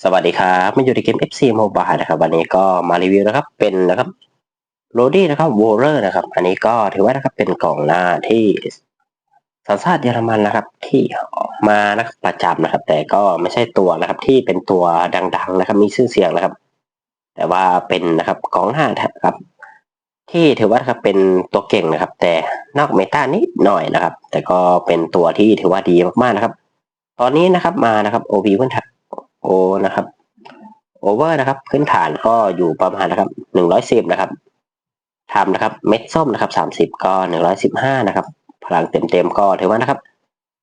สวัสดีครับมาอยู่ในเกม FC Mobile นะครับ วันนี้ก็มารีวิวนะครับ เป็นนะครับโรดี้นะครับวอลเลอร์นะครับ อันนี้ก็ถือว่านะครับเป็นกล่องหน้าที่สัญชาติเยอรมันนะครับ ที่ออกมานะครับประจำนะครับ แต่ก็ไม่ใช่ตัวนะครับ ที่เป็นตัวดัง ๆนะครับ มีชื่อเสียงนะครับ แต่ว่าเป็นนะครับกล่องหน้าครับ ที่ถือว่าครับเป็นตัวเก่งนะครับ แต่นอกเมตานิดหน่อยนะครับ แต่ก็เป็นตัวที่ถือว่าดีมากๆนะครับ ตอนนี้นะครับมานะครับโอพีพื้นฐาน โอนะครับโอเวอร์นะครับ พื้นฐานก็อยู่ประมาณนะครับหนึ่งร้อยสิบนะครับทำนะครับ เม็ดส้มนะครับสามสิบก็หนึ่งร้อยสิบห้านะครับ พลังเต็มๆก็ถือว่านะครับ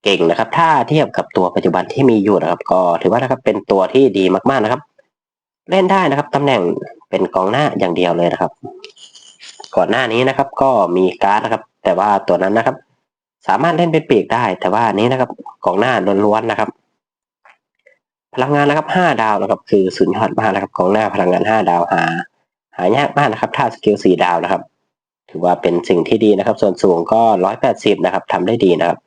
เก่งนะครับ ถ้าเทียบกับตัวปัจจุบันที่มีอยู่นะครับ ก็ถือว่านะครับเป็นตัวที่ดีมากๆนะครับ เล่นได้นะครับตำแหน่งเป็นกองหน้าอย่างเดียวเลยนะครับ ก่อนหน้านี้นะครับ ก็มีการ์ดนะครับ แต่ว่าตัวนั้นนะครับ สามารถเล่นเป็นปีกได้ แต่ว่านี้นะครับกองหน้าล้วนๆนะครับ พลังงานนะครับห้าดาวนะครับคือสุดยอดมากนะครับกองหน้าพลังงานห้าดาวหา หายากมากนะครับ ถ้าสกิลสี่ดาวนะครับ ถือว่าเป็นสิ่งที่ดีนะครับ ส่วนสูงก็ร้อยแปดสิบนะครับทำได้ดีนะครับ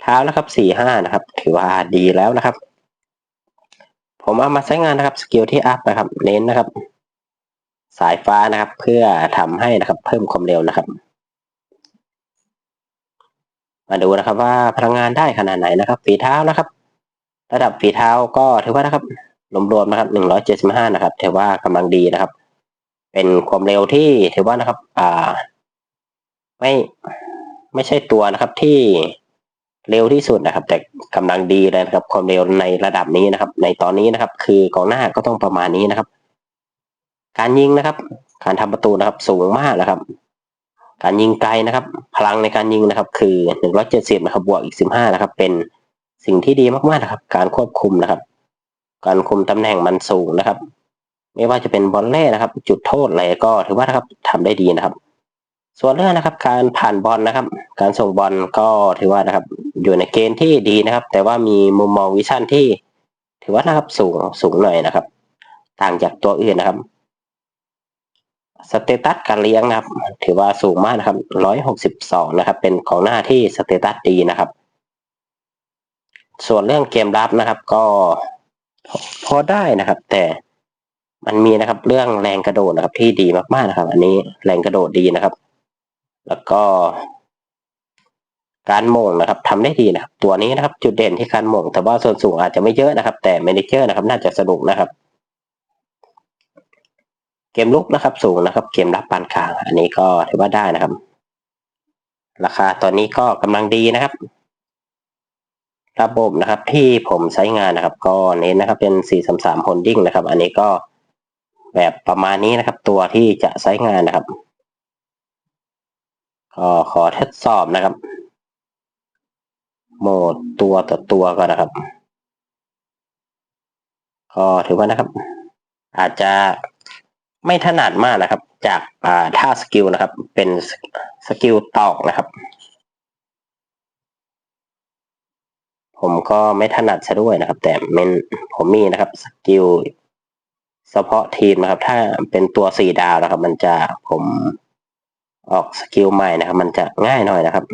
เท้านะครับสี่ห้านะครับ ถือว่าดีแล้วนะครับ ผมเอามาใช้งานนะครับสกิลที่อัพนะครับ เน้นนะครับ สายฟ้านะครับ เพื่อทำให้นะครับ เพิ่มความเร็วนะครับ มาดูนะครับว่าพลังงานได้ขนาดไหนนะครับ ฝีเท้านะครับ ระดับฝีเท้าก็ถือว่านะครับรวมๆนะครับหนึ่งร้อยเจ็ดสิบห้านะครับถือว่ากำลังดีนะครับ เป็นความเร็วที่ถือว่านะครับ อ่า ไม่ไม่ใช่ตัวนะครับที่เร็วที่สุดนะครับ แต่กำลังดีเลยนะครับ ความเร็วในระดับนี้นะครับ ในตอนนี้นะครับ คือกองหน้าก็ต้องประมาณนี้นะครับ การยิงนะครับ การทำประตูนะครับ สูงมากนะครับ การยิงไกลนะครับ พลังในการยิงนะครับ คือหนึ่งร้อยเจ็ดสิบนะครับ บวกอีกสิบห้านะครับ เป็น สิ่งที่ดีมากๆนะครับ การควบคุมนะครับ การคุมตำแหน่งมันสูงนะครับ ไม่ว่าจะเป็นบอลเล่นะครับ จุดโทษอะไรก็ถือว่านะครับทำได้ดีนะครับ ส่วนเรื่องนะครับ การผ่านบอลนะครับ การส่งบอลก็ถือว่านะครับ อยู่ในเกณฑ์ที่ดีนะครับ แต่ว่ามีมุมมองวิชั่นที่ ถือว่านะครับสูงสูงหน่อยนะครับ ต่างจากตัวอื่นนะครับสเตตัสการเลี้ยงนะครับ ถือว่าสูงมากนะครับร้อยหกสิบสองนะครับ เป็นของหน้าที่สเตตัสดีนะครับ ส่วนเรื่องเกมรับนะครับ ก็พอได้นะครับ แต่มันมีนะครับ เรื่องแรงกระโดดนะครับ ที่ดีมากๆนะครับ อันนี้แรงกระโดดดีนะครับ แล้วก็ การโมงนะครับทำได้ดีนะครับ ตัวนี้นะครับ จุดเด่นที่การโมงแต่ว่าส่วนสูงอาจจะไม่เยอะนะครับ แต่เมนเจอร์นะครับ น่าจะสนุกนะครับ เกมลุกนะครับ สูงนะครับ เกมรับปานกลาง อันนี้ก็ถือว่าได้นะครับ ราคาตอนนี้ก็กำลังดีนะครับ ระบบนะครับที่ผมใช้งานนะครับ ก็เน้นนะครับเป็น 433 holding นะครับ อันนี้ก็แบบประมาณนี้นะครับ ตัวที่จะใช้งานนะครับ ก็ขอทดสอบนะครับ โหมดตัวต่อตัวก่อนนะครับก็ถือว่านะครับ อาจจะไม่ถนัดมากนะครับ จากอ่าท่าสกิลนะครับ เป็นสกิลตอกนะครับ ผมก็ไม่ถนัดซะด้วยนะครับ แต่เมนผมมีนะครับสกิลเฉพาะทีมนะครับ ถ้าเป็นตัวสี่ดาวนะครับ มันจะผมออกสกิลใหม่นะครับ มันจะง่ายหน่อยนะครับ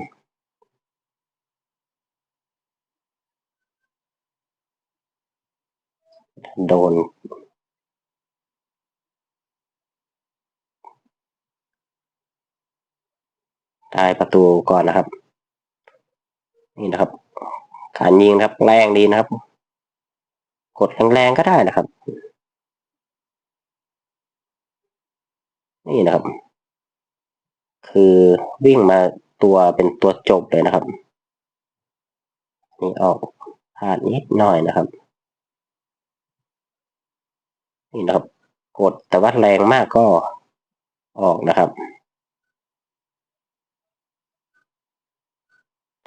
โดน ได้ประตูก่อนนะครับ นี่นะครับ การยิงครับแรงดีนะครับ กดแรงๆก็ได้นะครับ นี่นะครับ คือวิ่งมาตัวเป็นตัวจบเลยนะครับ นี่ออกพลาดนิดหน่อยนะครับ นี่นะครับ กดแต่ว่าแรงมากก็ออกนะครับ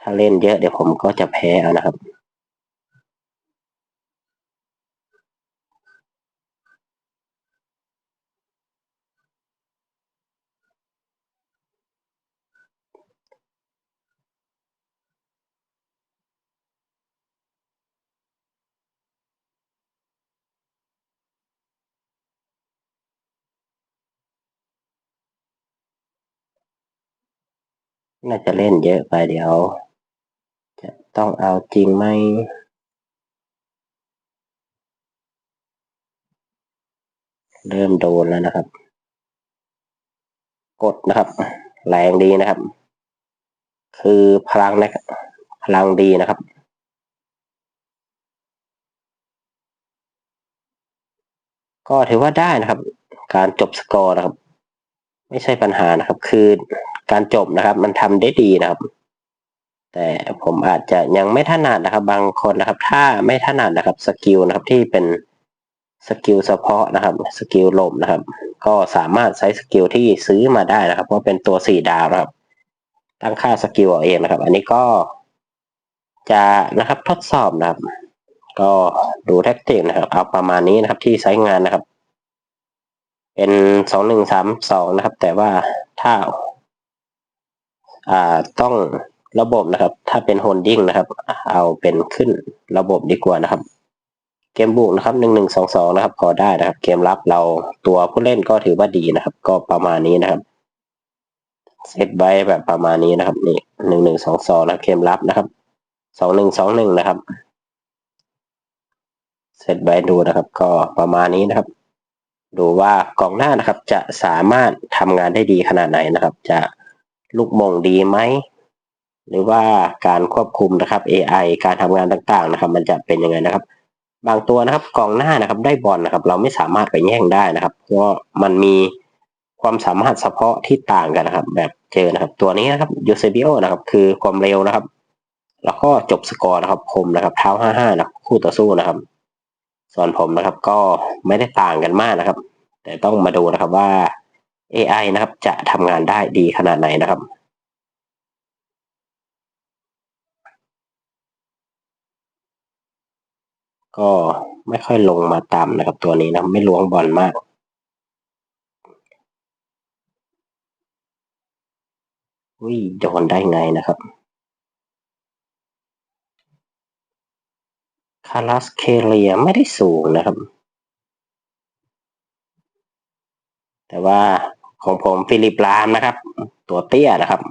าเล่นเยอะเดี๋ยวผมก็จะแพ้เอานะครับ น่าจะเล่นเยอะไปเดี๋ยว ต้องเอาจริงไหมเริ่มโดนแล้วนะครับ กดนะครับ แรงดีนะครับ คือพลังนะพลังดีนะครับ ก็ถือว่าได้นะครับ การจบสกอร์นะครับ ไม่ใช่ปัญหานะครับ คือการจบนะครับ มันทำได้ดีนะครับ แต่ผมอาจจะยังไม่ถนัดนะครับ บางคนนะครับ ถ้าไม่ถนัดนะครับสกิลนะครับที่เป็นสกิลเฉพาะนะครับสกิลลมนะครับ ก็สามารถใช้สกิลที่ซื้อมาได้นะครับ เพราะเป็นตัวสี่ดาวนะครับตั้งค่าสกิลเอาเองนะครับ อันนี้ก็จะนะครับทดสอบนะครับ ก็ดูแท็กติกนะครับ เอาประมาณนี้นะครับที่ใช้งานนะครับ เป็นสองหนึ่งสามสองนะครับ แต่ว่าถ้า อ่าต้อง ระบบนะครับ ถ้าเป็นโฮลดิ้งนะครับ เอาเป็นขึ้นระบบดีกว่านะครับ เกมบุกนะครับหนึ่งหนึ่งสองสองนะครับ พอได้นะครับ เกมรับเราตัวผู้เล่นก็ถือว่าดีนะครับ ก็ประมาณนี้นะครับเซตไว้แบบประมาณนี้นะครับ นี่หนึ่งหนึ่งสองสองนะเกมรับนะครับสองหนึ่งสองหนึ่งนะครับเซตไว้ดูนะครับ ก็ประมาณนี้นะครับ ดูว่ากองหน้านะครับ จะสามารถทำงานได้ดีขนาดไหนนะครับ จะลูกมงดีไหม หรือว่าการควบคุมนะครับ AI การทำงานต่างๆนะครับ มันจะเป็นยังไงนะครับ บางตัวนะครับกองหน้านะครับได้บอลนะครับ เราไม่สามารถไปแย่งได้นะครับ เพราะมันมีความสามารถเฉพาะที่ต่างกันนะครับ แบบเจอนะครับ ตัวนี้นะครับยูเซบิโอนะครับ คือความเร็วนะครับ แล้วก็จบสกอร์นะครับคมนะครับ เท้าห้าห้านะคู่ต่อสู้นะครับ ส่วนผมนะครับ ก็ไม่ได้ต่างกันมากนะครับ แต่ต้องมาดูนะครับว่า AI นะครับ จะทำงานได้ดีขนาดไหนนะครับ ก็ไม่ค่อยลงมาต่ำนะครับ ตัวนี้นะไม่ล้วงบอลมากวิโดนได้ไงนะครับคารัสเคเลียไม่ได้สูงนะครับ แต่ว่าของผมฟิลิปลามนะครับ ตัวเตี้ยนะครับ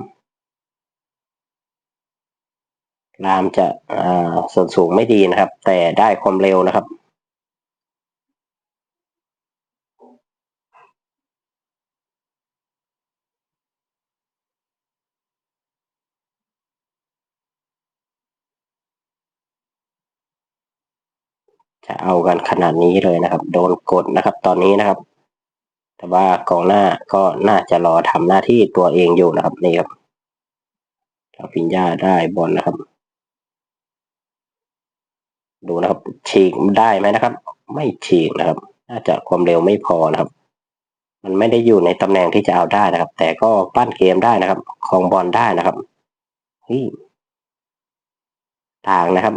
ลามจะส่วนสูงไม่ดีนะครับ แต่ได้ความเร็วนะครับ จะเอากันขนาดนี้เลยนะครับ โดนกดนะครับ ตอนนี้นะครับ แต่ว่ากองหน้าก็น่าจะรอทำหน้าที่ตัวเองอยู่นะครับนี่ครับลาฟินยาได้บอลนะครับ ดูนะครับฉีกได้ไหมนะครับ ไม่ฉีกนะครับ น่าจะความเร็วไม่พอนะครับ มันไม่ได้อยู่ในตำแหน่งที่จะเอาได้นะครับ แต่ก็ปั้นเกมได้นะครับคองบอลได้นะครับเฮ้ยต่างนะครับ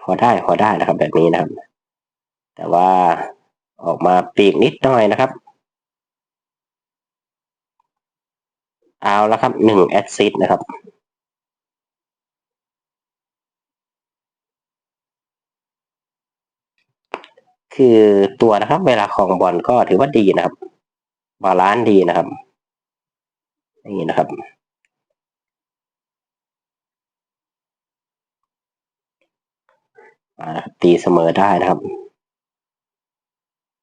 พอได้พอได้นะครับ แบบนี้นะครับ แต่ว่าออกมาปีกนิดหน่อยนะครับ เอาแล้วครับหนึ่งแอดซิดนะครับ คือตัวนะครับ เวลาของบอลก็ถือว่าดีนะครับ บาลานซ์ดีนะครับนี่นะครับ ตีเสมอได้นะครับ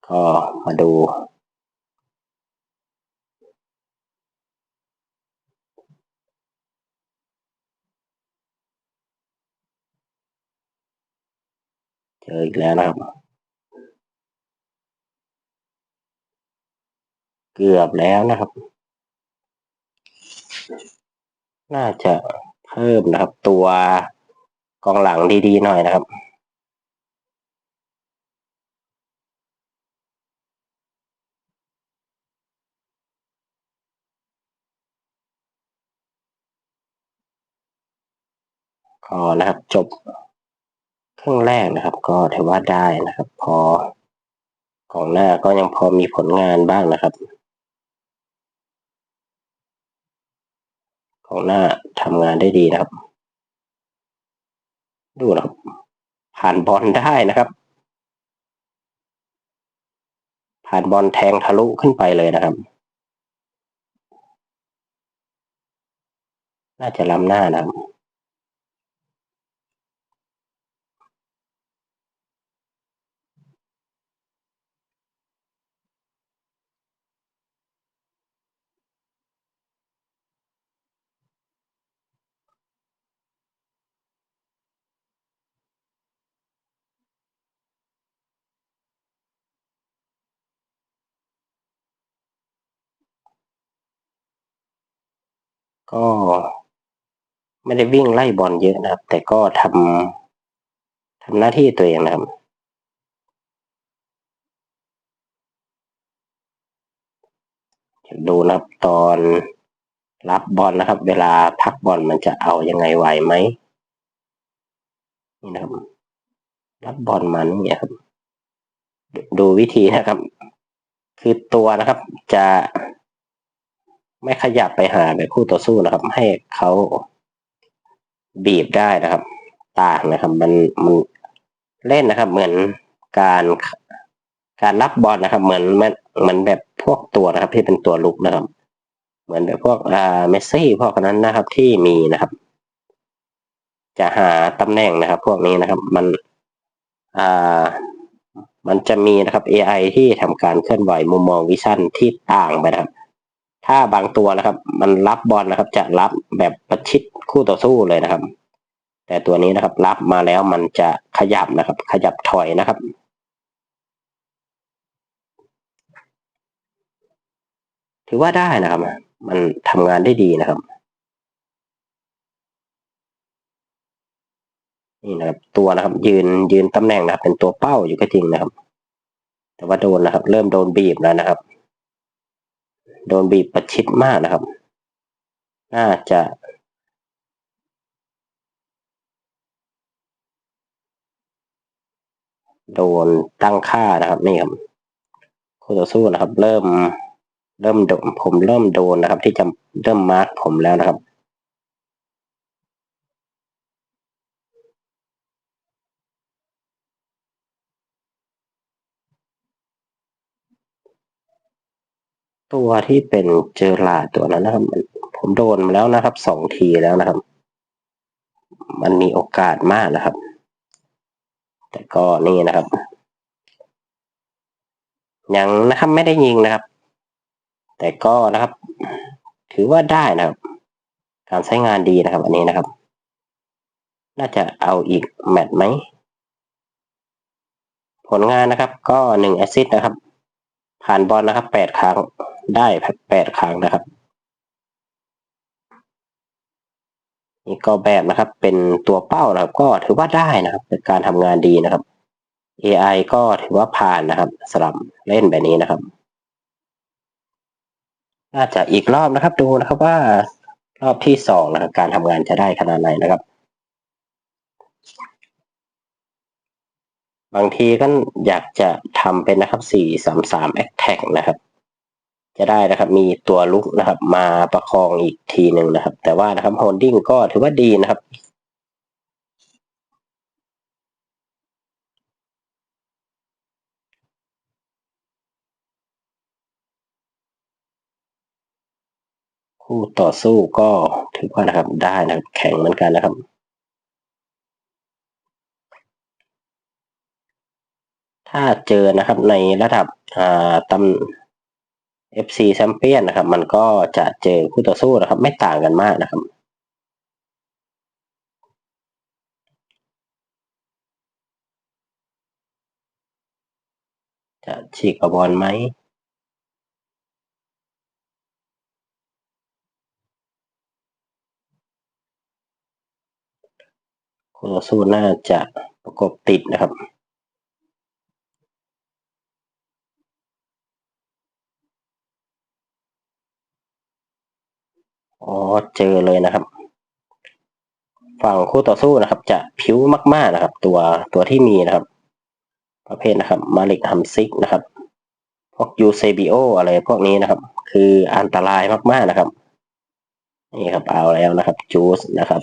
ก็มาดูเจออีกแล้วนะครับ เกือบแล้วนะครับ น่าจะเพิ่มนะครับ ตัวกองหลังดีๆหน่อยนะครับก็นะครับจบครึ่งแรกนะครับ ก็ถือว่าได้นะครับ พอกองหน้าก็ยังพอมีผลงานบ้างนะครับ ของหน้าทำงานได้ดีนะครับ ดูนะครับ ผ่านบอลได้นะครับ ผ่านบอลแทงทะลุขึ้นไปเลยนะครับ น่าจะล้ำหน้านะครับ ก็ ไม่ได้วิ่งไล่บอลเยอะนะครับ แต่ก็ทำทำหน้าที่ตัวเองนะครับ ดูนะครับตอนรับบอลนะครับ เวลาพักบอลมันจะเอายังไงไหวไหมนี่นะครับ รับบอลมันเนี่ยครับ ดูวิธีนะครับ คือตัวนะครับจะ ไม่ขยับไปหาแบบคู่ต่อสู้นะครับ ให้เขาบีบได้นะครับ ต่างนะครับ มันมันเล่นนะครับ เหมือนการการรับบอลนะครับ เหมือนมันเหมือนแบบพวกตัวนะครับ ที่เป็นตัวลุกนะครับ เหมือนแบบพวกอ่าเมสซี่พวกนั้นนะครับ ที่มีนะครับ จะหาตำแหน่งนะครับ พวกนี้นะครับ มันอ่ามันจะมีนะครับ AI ที่ทำการเคลื่อนไหวมุมมองวิชั่นที่ต่างไปนะครับ ถ้าบางตัวนะครับ มันรับบอลนะครับ จะรับแบบประชิดคู่ต่อสู้เลยนะครับ แต่ตัวนี้นะครับ รับมาแล้วมันจะขยับนะครับ ขยับถอยนะครับถือว่าได้นะครับ มันทำงานได้ดีนะครับ นี่นะครับ ตัวนะครับ ยืนยืนตำแหน่งนะครับ เป็นตัวเป้าอยู่ก็จริงนะครับ แต่ว่าโดนนะครับ เริ่มโดนบีบแล้วนะครับ โดนบีบประชิดมากนะครับ น่าจะ โดนตั้งค่านะครับนี่ครับคู่ต่อสู้นะครับ เริ่มเริ่มดนผมเริ่มโดนนะครับ ที่จะเริ่มมาร์กผมแล้วนะครับ ตัวที่เป็นเจอราตัวนั้นนะครับ ผมโดนมาแล้วนะครับสองทีแล้วนะครับ มันมีโอกาสมากนะครับ แต่ก็นี่นะครับยังนะครับไม่ได้ยิงนะครับ แต่ก็นะครับ ถือว่าได้นะครับ การใช้งานดีนะครับ อันนี้นะครับ น่าจะเอาอีกแมตช์ไหมผลงานนะครับ ก็หนึ่งแอซิสนะครับ ผ่านบอลนะครับแปดครั้ง ได้แปดครั้งนะครับนี่ก็แบบนะครับ เป็นตัวเป้านะครับ ก็ถือว่าได้นะครับเป็นการทำงานดีนะครับ AI ก็ถือว่าผ่านนะครับสำหรับเล่นแบบนี้นะครับ น่าจะอีกรอบนะครับดูนะครับว่ารอบที่สองนะครับ การทำงานจะได้ขนาดไหนนะครับ บางทีก็อยากจะทำเป็นนะครับสี่สามสามแอคแท็กนะครับ จะได้นะครับ มีตัวลุกนะครับ มาประคองอีกทีหนึ่งนะครับ แต่ว่านะครับโฮลดิ้งก็ถือว่าดีนะครับคู่ต่อสู้ก็ถือว่านะครับได้นะครับแข็งเหมือนกันนะครับ ถ้าเจอนะครับในระดับอ่าตำ FC แชมเปี้ยนนะครับ มันก็จะเจอคู่ต่อสู้นะครับ ไม่ต่างกันมากนะครับ จะฉีกบอลไหมคู่ต่อสู้น่าจะประกบติดนะครับ อ๋อ เจอเลยนะครับ ฝั่งคู่ต่อสู้นะครับ จะผิวมากๆนะครับ ตัวตัวที่มีนะครับ ประเภทนะครับ มาลิกฮัมซิกนะครับ พวกยูเซบิโออะไรพวกนี้นะครับ คืออันตรายมากๆนะครับ นี่ครับเอาแล้วนะครับจูสนะครับ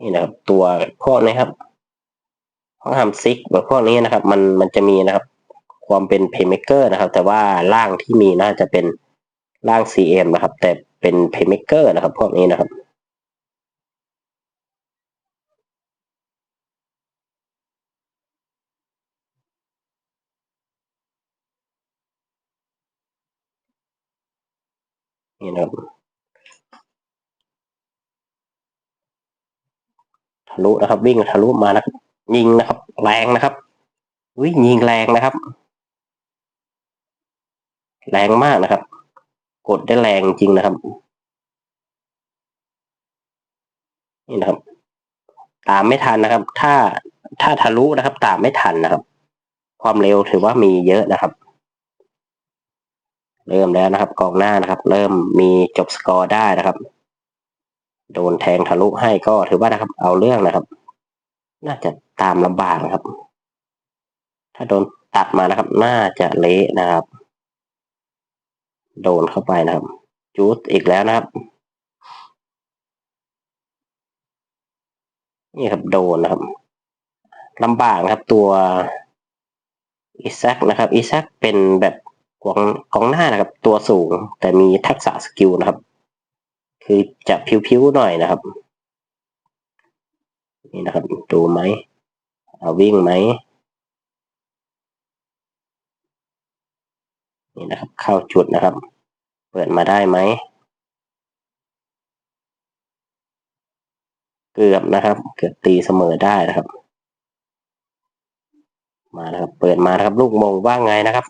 นี่นะครับ ตัวพวกนี้ครับพวกฮัมซิกแบบพวกนี้นะครับ มันมันจะมีนะครับ ความเป็นเพย์เมเกอร์นะครับ แต่ว่าร่างที่มีน่าจะเป็นร่าง CM นะครับ แต่เป็นเพย์เมเกอร์นะครับ พวกนี้นะครับนี่นะครับทะลุนะครับ วิ่งทะลุมานะครับ ยิงนะครับ แรงนะครับวิ่งยิงแรงนะครับ แรงมากนะครับ กดได้แรงจริงนะครับ นี่นะครับ ตามไม่ทันนะครับ ถ้าถ้าทะลุนะครับ ตามไม่ทันนะครับ ความเร็วถือว่ามีเยอะนะครับ เริ่มแล้วนะครับกองหน้านะครับ เริ่มมีจบสกอร์ได้นะครับ โดนแทงทะลุให้ก็ถือว่านะครับ เอาเรื่องนะครับ น่าจะตามลำบากนะครับ ถ้าโดนตัดมานะครับ น่าจะเละนะครับ โดนเข้าไปนะครับ จูดอีกแล้วนะครับ นี่ครับโดนนะครับลำบากนะครับตัวอิซักนะครับอิซักเป็นแบบกองกองหน้านะครับ ตัวสูงแต่มีทักษะสกิลนะครับ คือจะพิ้วๆหน่อยนะครับ นี่นะครับ ดูไหมเอาวิ่งไหม นี่นะครับ เข้าจุดนะครับ เปิดมาได้ไหม เกือบนะครับ เกือบตีเสมอได้นะครับ มานะครับ เปิดมานะครับ ลูกมงว่าไงนะครับ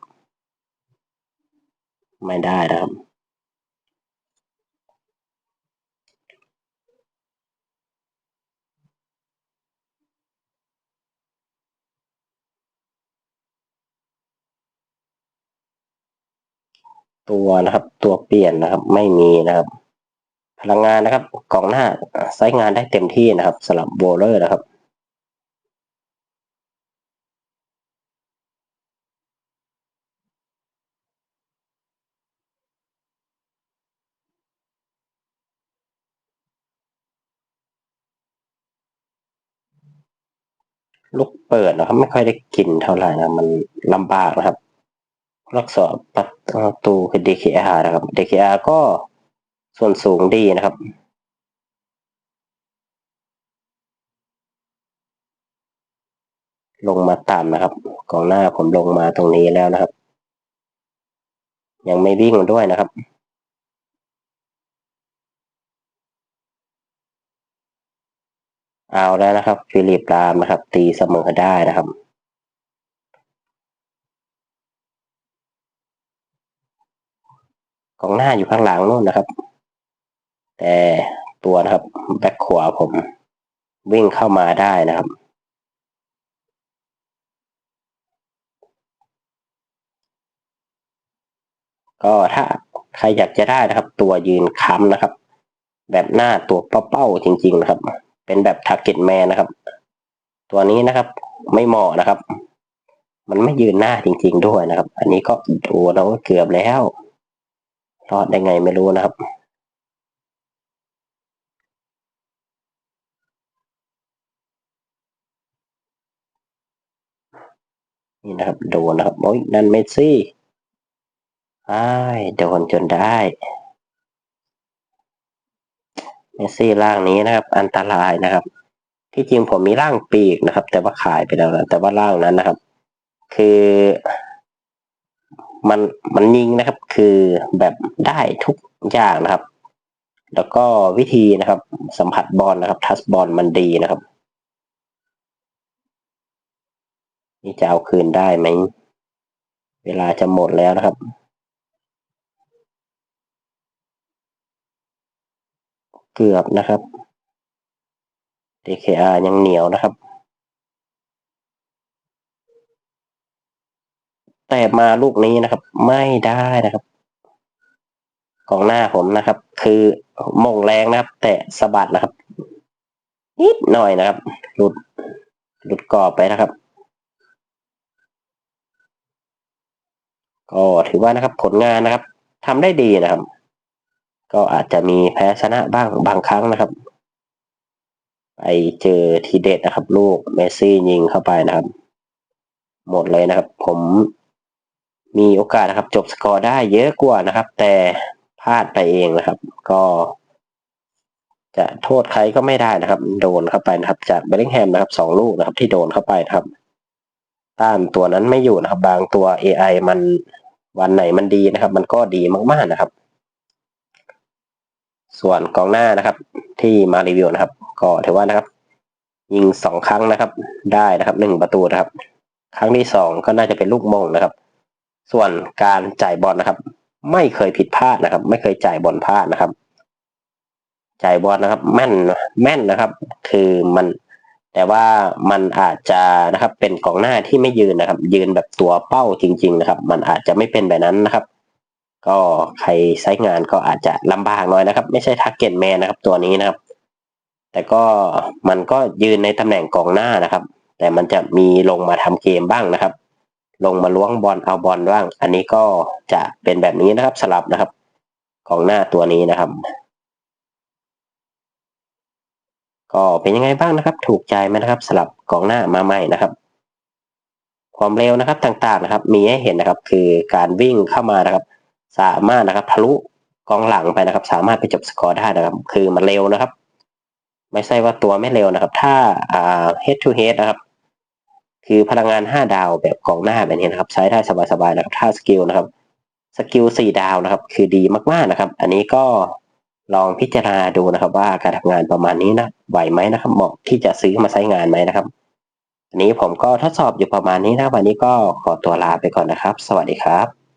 ไม่ได้นะครับ ตัวนะครับ ตัวเปลี่ยนนะครับ ไม่มีนะครับ พลังงานนะครับ กล่องหน้าใช้งานได้เต็มที่นะครับสำหรับโบลเลอร์นะครับลูกเปิดนะครับ ไม่ค่อยได้กินเท่าไหร่นะมันลำบากนะครับ รักษาประตูคือ DKR นะครับ DKR ก็ส่วนสูงดีนะครับ ลงมาต่ำนะครับกองหน้าผมลงมาตรงนี้แล้วนะครับ ยังไม่วิ่งด้วยนะครับเอาแล้วนะครับ ฟิลิปรามนะครับ ตีเสมอได้นะครับ กองหน้าอยู่ข้างหลังนู่นนะครับ แต่ตัวนะครับแบ็คขวาผมวิ่งเข้ามาได้นะครับ ก็ถ้าใครอยากจะได้นะครับ ตัวยืนค้ำนะครับ แบบหน้าตัวเป้าๆจริง ๆ นะครับ เป็นแบบทาร์เก็ตแมนนะครับ ตัวนี้นะครับ ไม่เหมาะนะครับ มันไม่ยืนหน้าจริง ๆ ด้วยนะครับ อันนี้ก็ดูเราเกือบแล้ว รอดได้ไงไม่รู้นะครับ นี่นะครับ โดนนะครับโอ้ยนั่นเมสซี่ไอ้โดนจนได้เมสซี่ร่างนี้นะครับ อันตรายนะครับ ที่จริงผมมีร่างปีกนะครับ แต่ว่าขายไปแล้วนะแต่ว่าร่างนั้นนะครับ คือ มันมันยิงนะครับ คือแบบได้ทุกอย่างนะครับ แล้วก็วิธีนะครับ สัมผัสบอลนะครับ ทัสบอลมันดีนะครับ นี่จะเอาคืนได้ไหม เวลาจะหมดแล้วนะครับเกือบนะครับ DKR ยังเหนียวนะครับ แต่มาลูกนี้นะครับ ไม่ได้นะครับกองหน้าผมนะครับ คือมงแรงนะครับ แต่สะบัดนะครับ นิดหน่อยนะครับ หลุดหลุดกรอบไปนะครับ ก็ถือว่านะครับ ผลงานนะครับทำได้ดีนะครับ ก็อาจจะมีแพ้ชนะบ้างบางครั้งนะครับไปเจอทีเด็ดนะครับ ลูกเมสซี่ยิงเข้าไปนะครับ หมดเลยนะครับ ผม มีโอกาสนะครับ จบสกอร์ได้เยอะกว่านะครับ แต่พลาดไปเองนะครับ ก็ จะโทษใครก็ไม่ได้นะครับ โดนเข้าไปนะครับ จากเบลลิงแฮมนะครับสองลูกนะครับ ที่โดนเข้าไปนะครับต้านตัวนั้นไม่อยู่นะครับ บางตัว AI มันวันไหนมันดีนะครับ มันก็ดีมากๆนะครับ ส่วนกองหน้านะครับ ที่มารีวิวนะครับ ก็ถือว่านะครับ ยิงสองครั้งนะครับ ได้นะครับหนึ่งประตูนะครับ ครั้งที่สองก็น่าจะเป็นลูกมงนะครับ ส่วนการจ่ายบอลนะครับ ไม่เคยผิดพลาดนะครับ ไม่เคยจ่ายบอลพลาดนะครับ จ่ายบอลนะครับ แม่นแม่นนะครับ คือมันแต่ว่ามันอาจจะนะครับเป็นกองหน้าที่ไม่ยืนนะครับ ยืนแบบตัวเป้าจริง ๆ นะครับ มันอาจจะไม่เป็นแบบนั้นนะครับ ก็ใครใช้งานก็อาจจะลำบากหน่อยนะครับ ไม่ใช่ทักเก็ตแมนนะครับ ตัวนี้นะครับ แต่ก็มันก็ยืนในตำแหน่งกองหน้านะครับ แต่มันจะมีลงมาทำเกมบ้างนะครับ ลงมาล้วงบอลเอาบอลบ้าง อันนี้ก็จะเป็นแบบนี้นะครับสลับนะครับกองหน้าตัวนี้นะครับ ก็เป็นยังไงบ้างนะครับ ถูกใจไหมนะครับ สลับกองหน้ามาใหม่นะครับ ความเร็วนะครับต่างๆนะครับ มีให้เห็นนะครับ คือการวิ่งเข้ามานะครับ สามารถนะครับทะลุกองหลังไปนะครับ สามารถไปจบสกอร์ได้นะครับ คือมันเร็วนะครับ ไม่ใช่ว่าตัวไม่เร็วนะครับ ถ้าอ่า head to head นะครับ คือพลังงาน 5 ดาวแบบกองหน้าแบบนี้นะครับใช้ได้สบายๆนะครับถ้าสกิลนะครับสกิลสี่ดาวนะครับ คือดีมากๆนะครับ อันนี้ก็ลองพิจารณาดูนะครับ ว่าการทำงานประมาณนี้นะไหวไหมนะครับเหมาะที่จะซื้อมาใช้งานไหมนะครับ อันนี้ผมก็ทดสอบอยู่ประมาณนี้นะวันนี้ก็ขอตัวลาไปก่อนนะครับ สวัสดีครับ